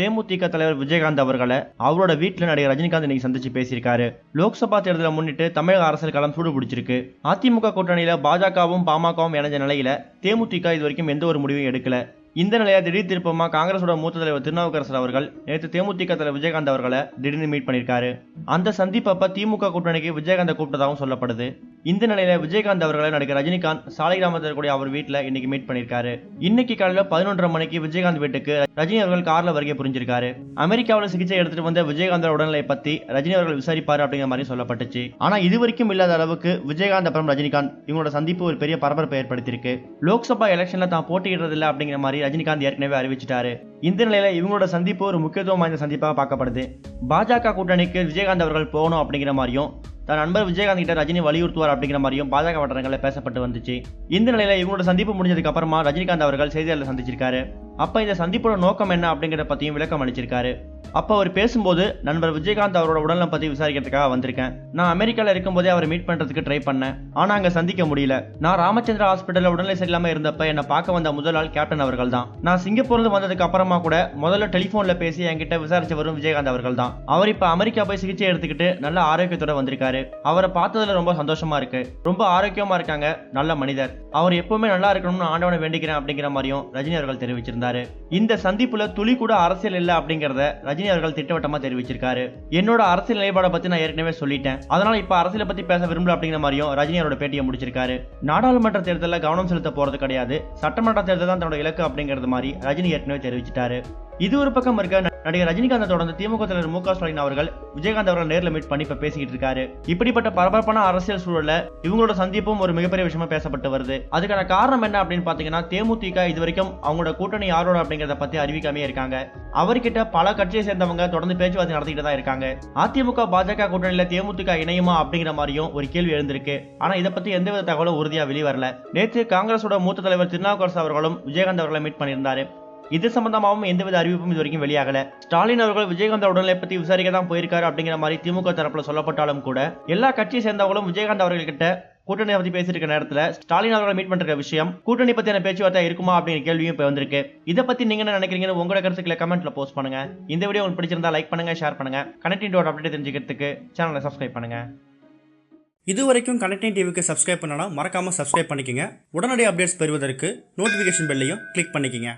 தேமுதிக தலைவர் விஜயகாந்த் அவர்களை அவரோட வீட்டில் நடிகர் ரஜினிகாந்த் இன்னைக்கு சந்திச்சு பேசியிருக்காரு. லோக்சபா தேர்தலை முன்னிட்டு தமிழக அரசியல் களம் சூடு பிடிச்சிருக்கு. அதிமுக கூட்டணியில பாஜகவும் பாமகவும் இணைஞ்ச நிலையில தேமுதிக இது வரைக்கும் எந்த ஒரு முடிவும் எடுக்கல. இந்த நிலையை திடீர் திருப்பமா காங்கிரஸோட மூத்த தலைவர் திருநாவுக்கரசர் அவர்கள் நேற்று தேமுதிக தலைவர் விஜயகாந்த் அவர்களை திடீர்னு மீட் பண்ணியிருக்காரு. அந்த சந்திப்பப்ப திமுக கூட்டணிக்கு விஜயகாந்த் கூப்பிட்டதாகவும் சொல்லப்படுது. இந்த நிலையில விஜயகாந்த் அவர்களை நடிகர் ரஜினிகாந்த் சாலை கிராமத்தில் இருக்கக்கூடிய அவர் வீட்டில் இன்னைக்கு மீட் பண்ணியிருக்காரு. இன்னைக்கு காலையில பதினொன்றரை மணிக்கு விஜயகாந்த் வீட்டுக்கு ரஜினி அவர்கள் கார்ல வருகை புரிஞ்சிருக்காரு. அமெரிக்காவில் சிகிச்சை எடுத்துட்டு வந்த விஜயகாந்தோட உடல்நிலை பத்தி ரஜினி அவர்கள் விசாரிப்பாரு அப்படிங்கிற மாதிரி சொல்லப்பட்டுச்சு. ஆனா இது வரைக்கும் இல்லாத அளவுக்கு விஜயகாந்த் அப்புறம் ரஜினிகாந்த் இவங்களோட சந்திப்பு ஒரு பெரிய பரபரப்பை ஏற்படுத்தியிருக்கு. லோக்சபா எலெக்ஷன்ல தான் போட்டியிடுறதில்ல அப்படிங்கிற மாதிரி ரஜினிகாந்த் ஏற்கனவே அறிவிச்சிட்டாரு. இந்த நிலையில இவங்களோட சந்திப்பு ஒரு முக்கியத்துவம் வாய்ந்த சந்திப்பாக பார்க்கப்படுது. பாஜக கூட்டணிக்கு விஜயகாந்த் அவர்கள் போகணும் அப்படிங்கிற மாதிரியும் தன் நண்பர் விஜயகாந்த் கிட்ட ரஜினி வலியுறுத்துவார் அப்படிங்கிற மாதிரியும் பாஜக வட்டாரங்களில் பேசப்பட்டு வந்துச்சு. இந்த நிலையில இவங்களோட சந்திப்பு முடிஞ்சதுக்கு அப்புறமா ரஜினிகாந்த் அவர்கள் செய்தியாளர் சந்திச்சிருக்காரு. அப்ப இந்த சந்திப்போட நோக்கம் என்ன அப்படிங்கிறத பத்தியும் விளக்கம் அளிச்சிருக்காரு. அப்போ அவர் பேசும்போது நண்பர் விஜயகாந்த் அவரோட உடல்நலம் பற்றி விசாரிக்கிறதுக்காக வந்திருக்கேன். நான் அமெரிக்காவில் இருக்கும்போதே அவரை மீட் பண்ணுறதுக்கு ட்ரை பண்ணேன். ஆனால் அங்கே சந்திக்க முடியல. நான் ராமச்சந்திரா ஹாஸ்பிட்டலில் உடல்நிலை சரியில்லாமல் இருந்தப்ப என்னை பார்க்க வந்த முதல் ஆள் கேப்டன் அவர்கள் தான். நான் சிங்கப்பூர்லேருந்து வந்ததுக்கு அப்புறமா கூட முதல்ல டெலிஃபோனில் பேசி என்கிட்ட விசாரிச்சு வரும் விஜயகாந்த் அவர்கள் தான். அவர் இப்போ அமெரிக்கா போய் சிகிச்சை எடுத்துக்கிட்டு நல்ல ஆரோக்கியத்தோட வந்திருக்காரு. அவரை பார்த்ததுல ரொம்ப சந்தோஷமா இருக்கு. ரொம்ப ஆரோக்கியமா இருக்காங்க. நல்ல மனிதர். அவர் எப்பவுமே நல்லா இருக்கணும்னு ஆண்டவனை வேண்டிக்கிறேன் அப்படிங்கிற மாதிரியும் ரஜினி அவர்கள் தெரிவிச்சிருந்தாரு. இந்த சந்திப்புல துளி கூட அரசியல் இல்லை அப்படிங்கிறத ரஜினி அவர்கள் திட்டவட்டமா தெரிவிச்சிருக்காரு. என்னோட அரசியல் நிலைப்பாடை பத்தி நான் ஏற்கனவே சொல்லிட்டேன். அதனால இப்ப அரசியலை பத்தி பேச விரும்பல அப்படிங்கிற மாதிரியும் ரஜினி அவரோட பேட்டியை முடிச்சிருக்காரு. நாடாளுமன்ற தேர்தலில் கவனம் செலுத்த போறது கிடையாது. சட்டமன்ற தேர்தல் தான் தன்னோட இலக்கு அப்படிங்கிறது மாதிரி ரஜினி ஏற்கனவே தெரிவிச்சிட்டாரு. இது ஒரு பக்கம் இருக்க நடிகர் ரஜினிகாந்த் தொடர்ந்து திமுக தலைவர் மு க ஸ்டாலின் அவர்கள் விஜயகாந்த் அவர்கள் நேரில் மீட் பண்ணி இப்ப பேசிக்கிட்டு இருக்காரு. இப்படிப்பட்ட பரபரப்பான அரசியல் சூழல்ல இவங்களோட சந்திப்பும் ஒரு மிகப்பெரிய விஷயமா பேசப்பட்டு வருது. அதுக்கான காரணம் என்ன அப்படின்னு பாத்தீங்கன்னா தேமுதிக இது வரைக்கும் அவங்களோட கூட்டணி யாரோட அப்படிங்கறத பத்தி அறிவிக்காமே இருக்காங்க. அவர்கிட்ட பல கட்சியை சேர்ந்தவங்க தொடர்ந்து பேச்சுவார்த்தை நடத்திட்டு தான் இருக்காங்க. அதிமுக பாஜக கூட்டணியில தேமுதிக இணையுமா அப்படிங்கிற மாதிரியும் ஒரு கேள்வி எழுந்திருக்கு. ஆனா இதை பத்தி எந்தவித தகவலும் உறுதியா வெளிவரல. நேற்று காங்கிரஸோட மூத்த தலைவர் திருநாவுக்கரசு அவர்களும் விஜயகாந்த் அவர்களை மீட் பண்ணியிருந்தாரு. இது சம்பந்தமாகவும் எந்தவித அறிவிப்பும் இது வரைக்கும் வெளியாகல. ஸ்டாலின் அவர்கள் விஜயகாந்த் உடல்நிலை பத்தி விசாரிக்க தான் போயிருக்காரு அப்படிங்கிற மாதிரி திமுக தரப்புல சொல்லப்பட்டாலும் கூட எல்லா கட்சியை சேர்ந்தவங்களும் விஜயகாந்த் அவர்கள்கிட்ட கூட்டணி பத்தி பேசிருக்க நேரத்துல ஸ்டாலின் அவர்களை மீட் பண்ற விஷயம் கூட்டணி பத்தியான பேச்சுவார்த்தை இருக்குமா அப்படிங்கிற கேள்வியும் இப்ப வந்திருக்கு. இதை பத்தி நீங்க என்ன நினைக்கிறீங்கன்னு உங்களோட கருத்துக்களை கமெண்ட்ல போஸ்ட் பண்ணுங்க. இந்த வீடியோ உங்களுக்கு பிடிச்சிருந்தா லைக் பண்ணுங்க ஷேர் பண்ணுங்க. கனெக்டிங் டோட் அப்டேட் தெரிஞ்சுக்கிறதுக்கு சேனலை சப்ஸ்கிரைப் பண்ணுங்க. இது வரைக்கும் கனெக்டிங் டிவிக்கு சப்ஸ்கிரைப் பண்ணனா மறக்காமல் சப்ஸ்கிரைப் பண்ணிக்கங்க. உடனடி அப்டேட்ஸ் பெறுவதற்கு நோட்டிஃபிகேஷன் பெல்லையும் கிளிக் பண்ணிக்கங்க.